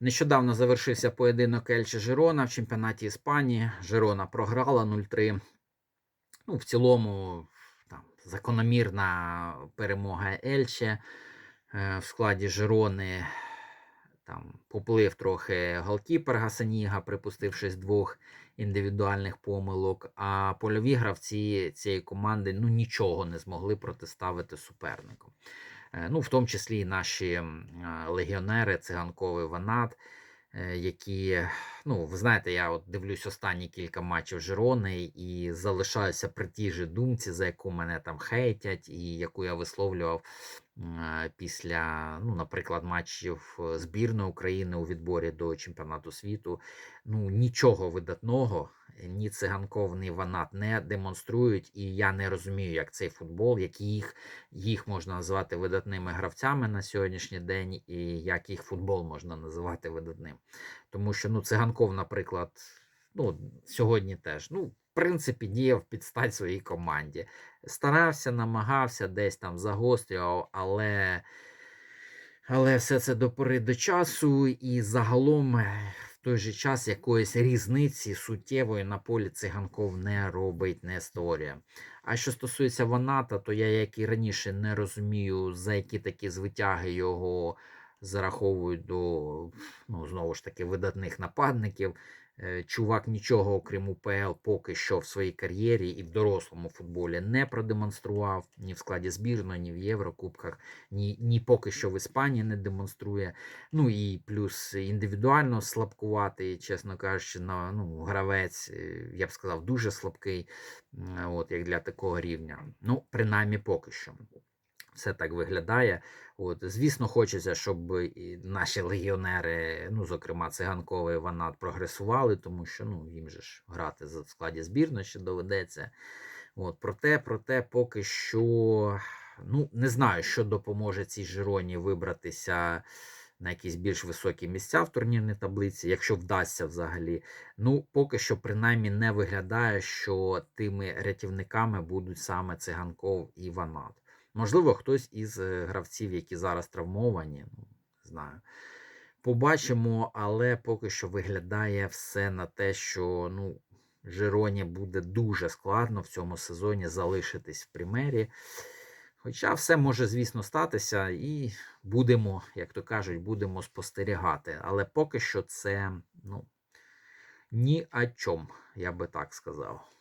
Нещодавно завершився поєдинок Ельче Жирона в чемпіонаті Іспанії. Жирона програла 0-3. Ну, в цілому, там, закономірна перемога Ельче Е, в складі Жирони. Там поплив трохи голкіпер Гасаніга, припустившись двох індивідуальних помилок. А польові гравці цієї команди ну, нічого не змогли протиставити супернику. Е, Ну, в тому числі і наші легіонери, циганковий Ванат, е, які, ну, ви знаєте, я от дивлюсь останні кілька матчів Жирони і залишаюся при тій же думці, за яку мене там хейтять, і яку я висловлював після, ну, наприклад, матчів е, збірної України у відборі до чемпіонату світу. Ну, нічого видатного, ні циганков, ні Ванат не демонструють, і я не розумію, як цей футбол, як їх їх можна назвати видатними гравцями на сьогоднішній день, і як їх футбол можна називати видатним. Тому що ну, циганков, наприклад, ну, сьогодні теж, ну, в принципі, діяв під стать своїй команді. Старався, намагався, десь там загострював, але. Але все це до пори до часу, і загалом той же час якоїсь різниці суттєвої на полі циганков не робить, не створює. А що стосується Ваната, то я, як і раніше, не розумію, за які такі звитяги його зараховують до ну, знову ж таки видатних нападників. Е, Чувак нічого, окрім УПЛ, поки що в своїй кар'єрі і в дорослому футболі не продемонстрував ні в складі збірної, ні в Єврокубках, ні, ні поки що в Іспанії не демонструє. Ну і плюс індивідуально слабкуватий, чесно кажучи, на, ну, гравець, е, я б сказав, дуже слабкий, от, як для такого рівня. Ну, принаймні поки що. Все так виглядає. От, звісно, хочеться, щоб і наші легіонери, ну, зокрема, циганковий Ванат, прогресували, тому що ну, їм же ж грати за- складі збірної ще доведеться. От, проте, проте, поки що, ну, не знаю, що допоможе цій Жироні вибратися на якісь більш високі місця в турнірній таблиці, якщо вдасться взагалі. Ну, поки що, принаймні, не виглядає, що тими рятівниками будуть саме циганков і Ванат. Можливо, хтось із е, гравців, які зараз травмовані, ну, не знаю. Побачимо, але поки що виглядає все на те, що ну, Жироні буде дуже складно в цьому сезоні залишитись в примері. Хоча все може, звісно, статися, і будемо, як то кажуть, будемо спостерігати. Але поки що це ну, ні о чому, я би так сказав.